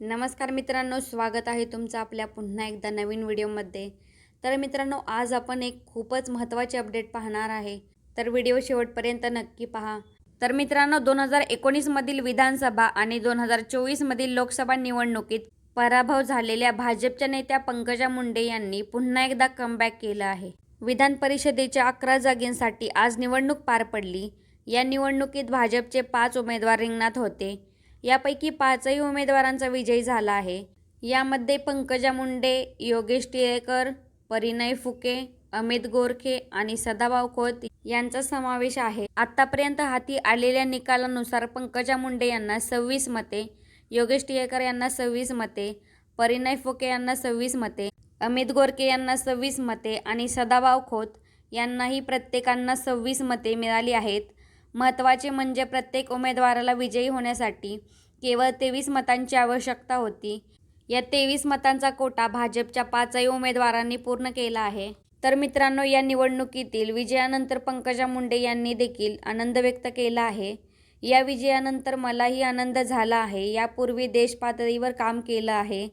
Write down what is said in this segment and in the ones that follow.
नमस्कार मित्रांनो स्वागत आहे तुमचं आपल्या पुन्हा एकदा नवीन व्हिडिओमध्ये. तर मित्रांनो आज आपण एक खूपच महत्त्वाचे अपडेट पाहणार आहे. तर व्हिडिओ शेवटपर्यंत नक्की पहा. तर मित्रांनो दोन हजार एकोणीसमधील विधानसभा आणि दोन हजार चोवीसमधील लोकसभा निवडणुकीत पराभव झालेल्या भाजपच्या नेत्या पंकजा मुंडे यांनी पुन्हा एकदा कमबॅक केलं आहे. विधान परिषदेच्या अकरा जागेंसाठी आज निवडणूक पार पडली. या निवडणुकीत भाजपचे पाच उमेदवार रिंगणात होते. यापैकी पाचही उमेदवारांचा विजय झाला आहे. यामध्ये पंकजा मुंडे योगेश टिळेकर परिणय फुके अमित गोरखे आणि सदाभाऊ खोत यांचा समावेश आहे. आतापर्यंत हाती आलेल्या निकालानुसार पंकजा मुंडे यांना सव्वीस मते योगेश टिळेकर यांना सव्वीस मते परिणय फुके यांना सव्वीस मते अमित गोरखे यांना सव्वीस मते आणि सदाभाऊ खोत यांनाही प्रत्येकांना सव्वीस मते मिळाली आहेत. महत्त्वाचे म्हणजे प्रत्येक उमेदवाराला विजयी होण्यासाठी केवळ तेवीस मतांची आवश्यकता होती. या तेवीस मतांचा कोटा भाजपच्या पाचही उमेदवारांनी पूर्ण केला आहे. तर मित्रांनो या निवडणुकीतील विजयानंतर पंकजा मुंडे यांनी देखील आनंद व्यक्त केला आहे. या विजयानंतर मलाही आनंद झाला आहे. यापूर्वी देश पातळीवर काम केलं आहे.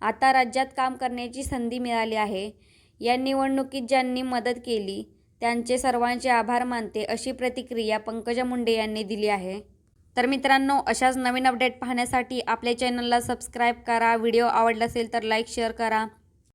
आता राज्यात काम करण्याची संधी मिळाली आहे. या निवडणुकीत ज्यांनी मदत केली त्यांचे सर्वांचे आभार मानते अशी प्रतिक्रिया पंकजा मुंडे यांनी दिली आहे. तर मित्रांनो अशाच नवीन अपडेट पाहण्यासाठी आपल्या चॅनलला सबस्क्राईब करा. व्हिडिओ आवडला असेल तर लाईक शेअर करा.